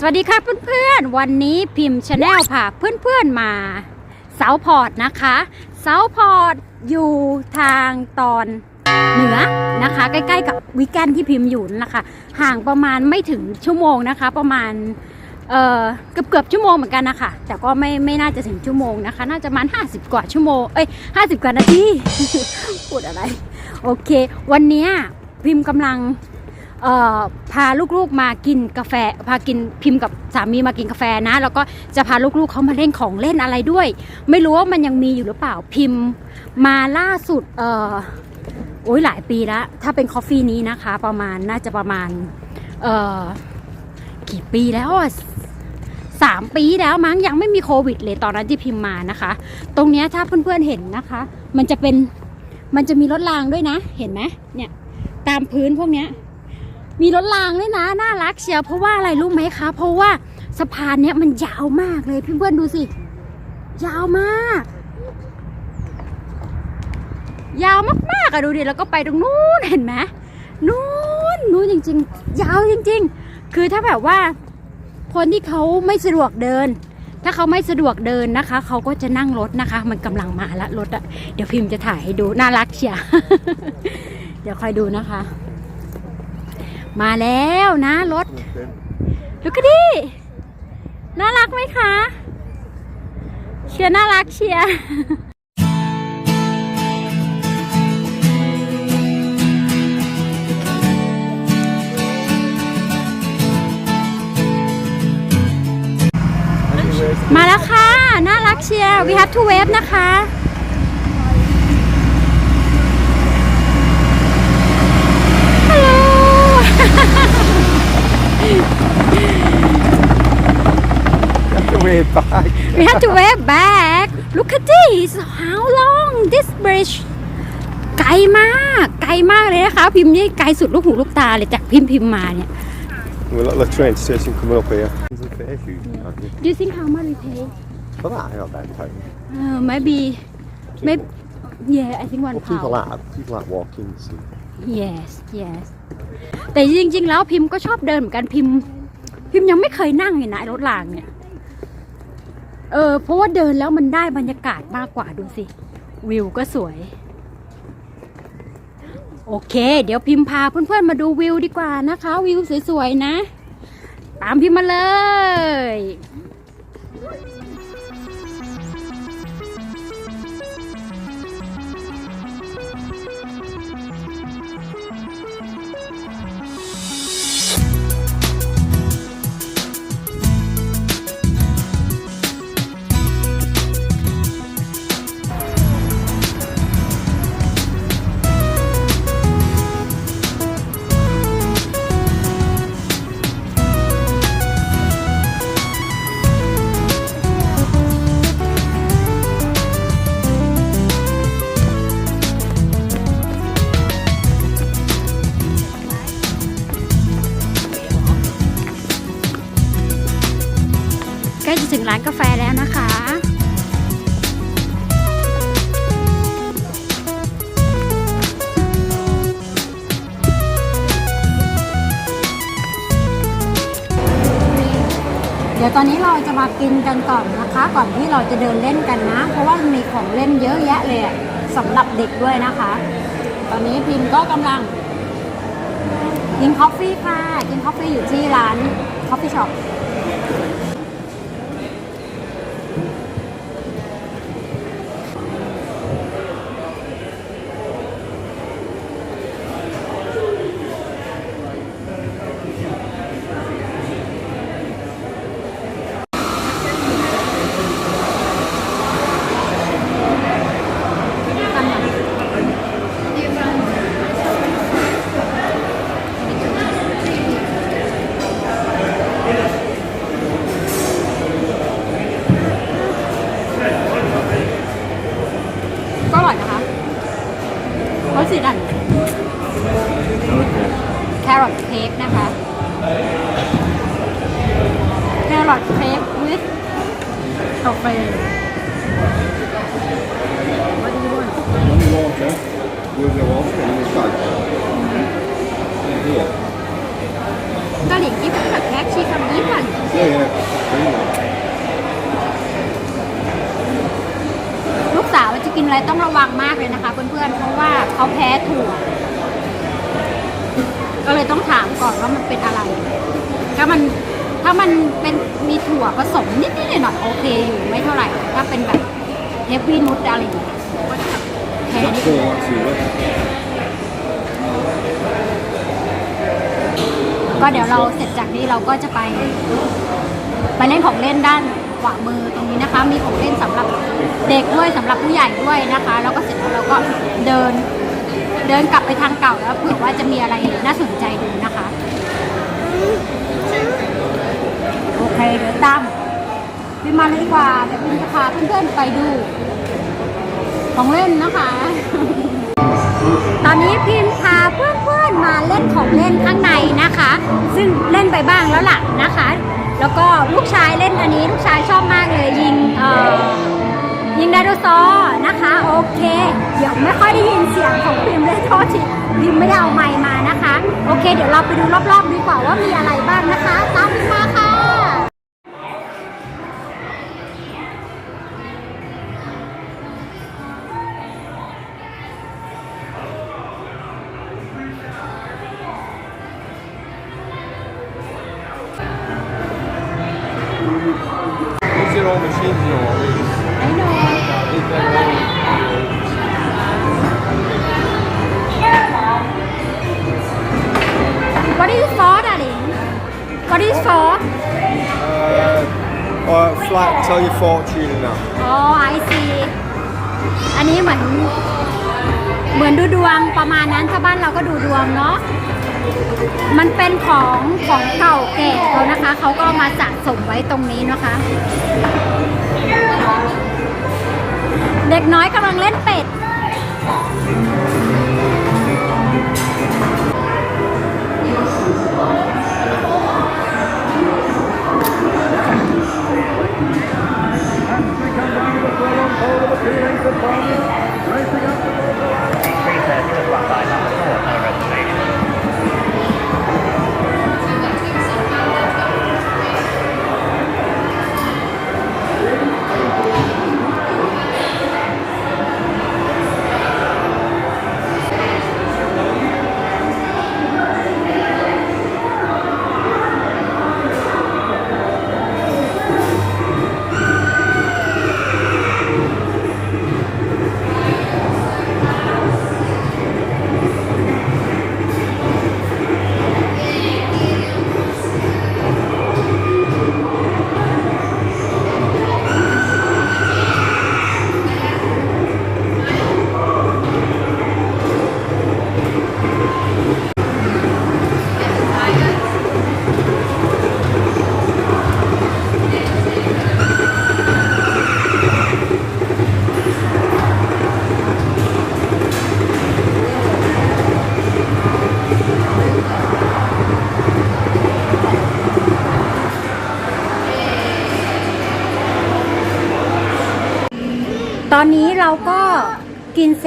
สวัสดีค่ะเพื่อนๆ วันนี้พิมพ์ชาแนลพาเพื่อนๆมาเซาพอร์ตนะคะเซาพอร์ตอยู่ทางตอนเหนือนะคะ ใกล้ๆกับวิกแกนที่พิมพ์อยู่น่ะค่ะห่างประมาณไม่ถึงชั่วโมงนะคะ ประมาณเออเกือบเกือบๆชั่วโมงเหมือนกันนะคะแต่ก็ไม่ไม่น่าจะถึงชั่วโมงนะคะ น่าจะประมาณ50 กว่าชั่วโมงเอ้ย50 กว่านาทีพูดอะไร โอเค วันนี้พิมพ์กำลัง พาลูกๆมากินกาแฟ พากินพิมพ์กับสามีมากินกาแฟนะ แล้วก็จะพาลูกๆเขามาเล่นของเล่นอะไรด้วย ไม่รู้ว่ามันยังมีอยู่หรือเปล่าพิมพ์มาล่าสุดเออโอ้ยหลายปีแล้ว ถ้าเป็นคอฟฟี่นี้นะคะ ประมาณน่าจะประมาณเออกี่ปีแล้วอะสามปีแล้วมั้งยังไม่มีโควิดเลยตอนนั้นที่พิมพ์มานะคะ ตรงนี้ถ้าเพื่อนๆเห็นนะคะ มันจะเป็นมันจะมีรถรางด้วยนะ เห็นไหมเนี่ยตามพื้นพวกเนี้ย มีรถรางด้วยนะ น่ารักเชียวเพราะว่าอะไรรู้ไหมคะ เพราะว่าสะพานเนี้ยมันยาวมากเลยเพื่อนๆดูสิ ยาวมาก ยาวมากๆอะดูดิแล้วก็ไปตรงนู้นเห็นไหมนู้นนู้นจริง ๆ ยาวจริง ๆ คือถ้าแบบว่าคนที่เขาไม่สะดวกเดิน ถ้าเขาไม่สะดวกเดินนะคะ เขาก็จะนั่งรถนะคะ มันกำลังมาละรถอะเดี๋ยวพิมพ์จะถ่ายให้ดูน่ารักเชียวเดี๋ยวคอยดูนะคะ มาแล้วนะรถดูกันดิน่ารักไหมคะ เชียร์น่ารักเชียร์มาแล้วค่ะ น่ารักเชียร์ we have to wave นะคะ ฮัลโหล We're back. we have to wave back look at this how long this bridge ไกลมาก ไกลมากเลยนะคะ พิมพ์นี่ไกลสุดลูกหูลูกตาเลยจากพิมพ์พิมพ์มาเนี่ย We're like the train station coming up here. There's a fair few, aren't you? do you think how much we pay For that, I got that time. uh, maybe maybe yeah I think one Well, people pound like people like walking. So. yes yes แต่จริงๆ แล้วพิมพ์ก็ชอบเดินเหมือนกันพิมพ์ พิมพ์ยังไม่เคยนั่งเลยนะไอ้รถรางเนี่ย เออเพราะว่าเดินแล้วมันได้บรรยากาศมากกว่าดูสิ วิวก็สวย โอเค เดี๋ยวพิมพ์พาเพื่อนๆมาดูวิวดีกว่านะคะ วิวสวยๆนะ ตามพิมพ์มาเลย ดี๋ยวตอนนี้เราจะมากินกันก่อนนะคะ ก่อนที่เราจะเดินเล่นกันนะ เพราะว่ามีของเล่นเยอะแยะเลยอะสำหรับเด็กด้วยนะคะ ตอนนี้พิมก็กำลังกินคอฟฟี่ค่ะ กินคอฟฟี่อยู่ที่ร้านคอฟฟี่ช็อป แครอทเค้ก with กาแฟ What do you want? Water. With the water and the salt. Here. กะหรี่กิ๊บกับแคกชีคำยี่พันลูกสาวจะกินอะไรต้องระวังมากเลยนะคะเพื่อนๆ เพราะว่าเขาแพ้ถั่ว ก็เลยต้องถามก่อนว่ามันเป็นอะไร ถ้ามัน ถ้ามันเป็นมีถั่วผสมนิดๆหน่อยๆโอเคอยู่ไม่เท่าไหร่ ถ้าเป็นแบบเฮฟวี่นุชอะไรอย่างเงี้ยแพ้นิดนึงก็เดี๋ยวเราเสร็จจากนี้เราก็จะไป ไปเล่นของเล่นด้านขวามือตรงนี้นะคะ มีของเล่นสำหรับเด็กด้วยสำหรับผู้ใหญ่ด้วยนะคะ แล้วก็เสร็จแล้วเราก็เดินเดินกลับไปทางเก่าแล้วเผื่อว่าจะมีอะไรน่าสนใจดูนะคะ โอเคเดี๋ยวตามพี่มาเลยดีกว่าเดี๋ยวพี่จะพาเพื่อนๆไปดู ของเล่นนะคะ ตอนนี้พิมพาเพื่อนๆมาเล่นของเล่นข้างในนะคะ ซึ่งเล่นไปบ้างแล้วล่ะนะคะ แล้วก็ลูกชายเล่นอันนี้ลูกชายชอบมากเลยยิงเอ่อยิงไดโนเสาร์นะคะ โอเค เดี๋ยวไม่ค่อยได้ยินเสียงของพิมเลยโทษทีพิมไม่ได้เอาไมค์มานะคะ โอเค เดี๋ยวเราไปดูรอบๆดีกว่าว่ามีอะไรบ้างนะคะ ตามพิมมาค่ะ Uh, uh, flat, tell your fortune and that. อ๋อ I see อันนี้เหมือน เหมือนดูดวงประมาณนั้นถ้าบ้านเราก็ดูดวงเนาะ มันเป็นของของเก่าแก่เขานะคะ เขาก็เอามาสะสมไว้ตรงนี้นะคะ เด็กน้อยกำลังเล่นเป็ด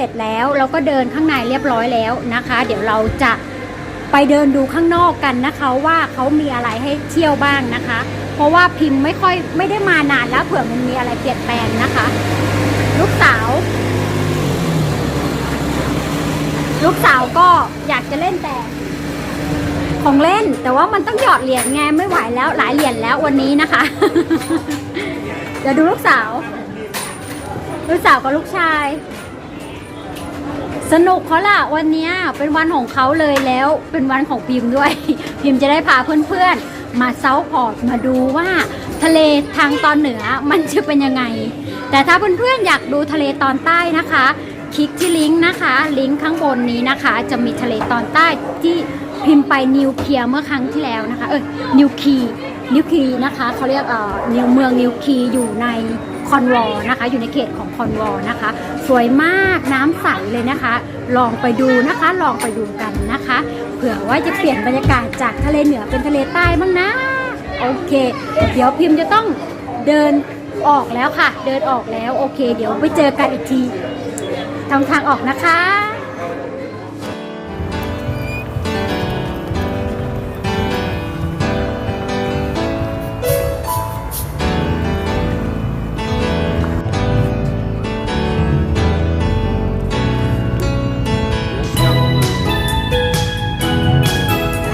ร็จแล้วเราก็เดินข้างในเรียบร้อยแล้วนะคะ เดี๋ยวเราจะไปเดินดูข้างนอกกันนะคะ ว่าเขามีอะไรให้เที่ยวบ้างนะคะ เพราะว่าพิมพ์ไม่ค่อยไม่ได้มานานแล้วเผื่อมันมีอะไรเปลี่ยนแปลงนะคะ ลูกสาว ลูกสาวก็อยากจะเล่นแต่ของเล่นแต่ว่ามันต้องหยอดเหรียญไงไม่ไหวแล้วหลายเหรียญแล้ววันนี้นะคะ เดี๋ยวดูลูกสาว ลูกสาวกับลูกชาย สนุกเขาล่ะวันนี้เป็นวันของเขาเลยแล้วเป็นวันของพิมพ์ด้วย พิมพ์จะได้พาเพื่อนๆ มาเซาพอร์ตมาดูว่าทะเลทางตอนเหนือมันจะเป็นยังไง แต่ถ้าเพื่อนๆอยากดูทะเลตอนใต้นะคะ คลิกที่ลิงก์นะคะ ลิงก์ข้างบนนี้นะคะ จะมีทะเลตอนใต้ที่พิมพ์ไปนิวเคลียร์เมื่อครั้งที่แล้วนะคะ เออนิวคีนิวคีนะคะเขาเรียกเอ่อนิวเมืองนิวคีอยู่ใน คอนวอลนะคะ อยู่ในเขตของคอนวอลนะคะ สวยมากน้ำใสเลยนะคะ ลองไปดูนะคะ ลองไปดูกันนะคะ เผื่อว่าจะเปลี่ยนบรรยากาศจากทะเลเหนือเป็นทะเลใต้บ้างนะ โอเค เดี๋ยวพิมพ์จะต้องเดินออกแล้วค่ะ เดินออกแล้ว โอเค เดี๋ยวไปเจอกันอีกทีทางทางออกนะคะ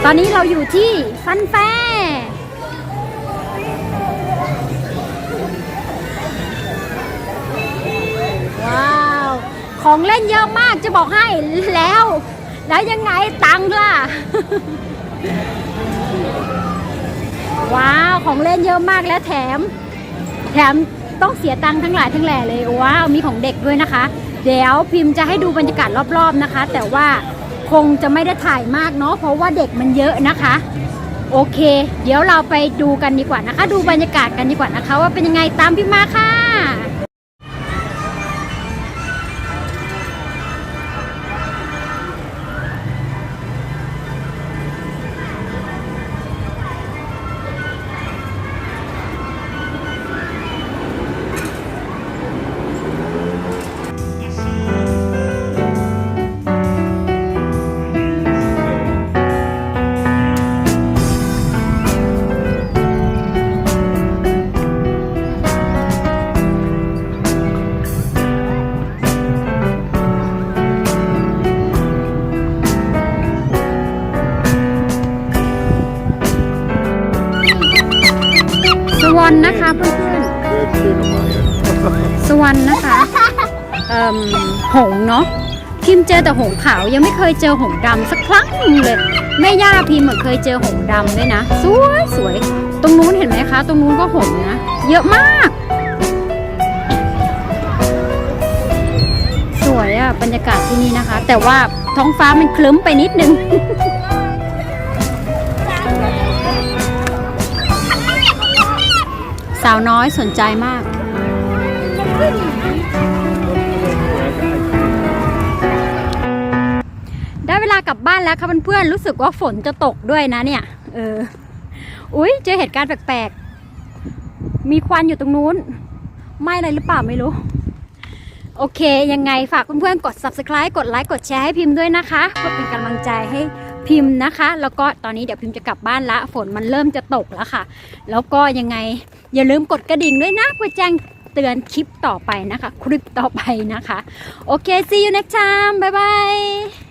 อนนี้เราอยู่ที่ฟันแฟว้าว ของเล่นเยอะมากจะบอกให้แล้ว แล้วยังไงตังค์ล่ะ ว้าว ของเล่นเยอะมากแล้วแถม แถมต้องเสียตังค์ทั้งหลายทั้งแหล่เลย ว้าว มีของเด็กด้วยนะคะ เดี๋ยวพิมพ์จะให้ดูบรรยากาศรอบๆนะคะ แต่ว่า คงจะไม่ได้ถ่ายมากเนาะเพราะว่าเด็กมันเยอะนะคะ โอเค เดี๋ยวเราไปดูกันดีกว่านะคะ ดูบรรยากาศกันดีกว่านะคะ ว่าเป็นยังไงตามพี่มาค่ะ นะคะเพื่อนๆ Good food on my end. สวรรณนะคะเอ่มหงส์เนาะพิมพ์เจอแต่หงส์ขาวยังไม่เคยเจอหงส์ดำสักครั้งหนึ่งเลยแม่ย่าพิมพ์อะเคยเจอหงส์ดำด้วยนะ สวยสวยตรงนู้นเห็นไหมคะ ตรงนู้นก็หงส์นะเยอะมาก สวยอะบรรยากาศที่นี่นะคะ แต่ว่าท้องฟ้ามันคลึ้มไปนิดนึงาวน้อยสนใจมาก ได้เวลากลับบ้านแล้วค่ะเพื่อนๆรู้สึกว่าฝนจะตกด้วยนะเนี่ย เออ อุ๊ย เจอเหตุการณ์แปลกๆ มีควันอยู่ตรงนู้นไหม่อะไรหรือเปล่าไม่รู้ โอเค ยังไงฝากเพื่อนๆกด subscribe กดไลค์กดแชร์ให้พิมพ์ด้วยนะคะเพื่อเป็นกำลังใจให้พิมพ์นะคะ แล้วก็ตอนนี้เดี๋ยวพิมพ์จะกลับบ้านละ ฝนมันเริ่มจะตกแล้วค่ะ แล้วก็ยังไง อย่าลืมกดกระดิ่งด้วยนะเพื่อแจ้งเตือนคลิปต่อไปนะคะ คลิปต่อไปนะคะ โอเค see you next time บ๊ายบาย